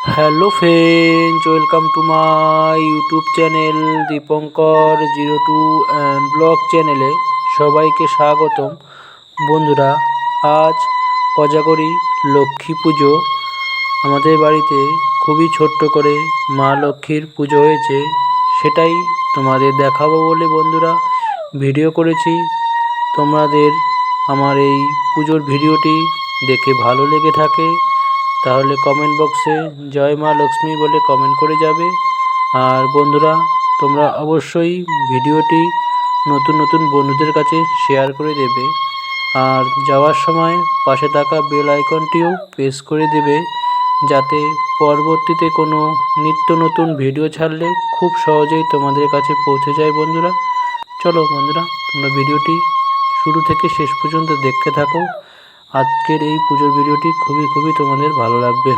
Hello friends welcome to my YouTube channel Dipankar zero two and blog চ্যানেলে সবাইকে স্বাগতম। বন্ধুরা, আজ কোজাগরি লক্ষ্মী পুজো। আমাদের বাড়িতে খুবই ছোট্ট করে মা লক্ষ্মীর পুজো হয়েছে, সেটাই তোমাদের দেখাবো বলে বন্ধুরা ভিডিও করেছি। তোমাদের আমার এই পুজোর ভিডিওটি দেখে ভালো লেগে থাকে। তাহলে কমেন্ট বক্সে জয় মা লক্ষ্মী বলে কমেন্ট করে যাবে। আর বন্ধুরা, তোমরা অবশ্যই ভিডিওটি নতুন নতুন বন্ধুদের কাছে শেয়ার করে দেবে। আর যাওয়ার সময় পাশে থাকা বেল আইকনটিও প্রেস করে দেবে, যাতে পরবর্তীতে কোনো নিত্য নতুন ভিডিও ছাড়লে খুব সহজেই তোমাদের কাছে পৌঁছে যায় বন্ধুরা। চলো বন্ধুরা, তোমরা ভিডিওটি শুরু থেকে শেষ পর্যন্ত দেখতে থাকো। আজকের এই পুজোর ভিডিওটি খুবই খুবই তোমাদের ভালো লাগবে।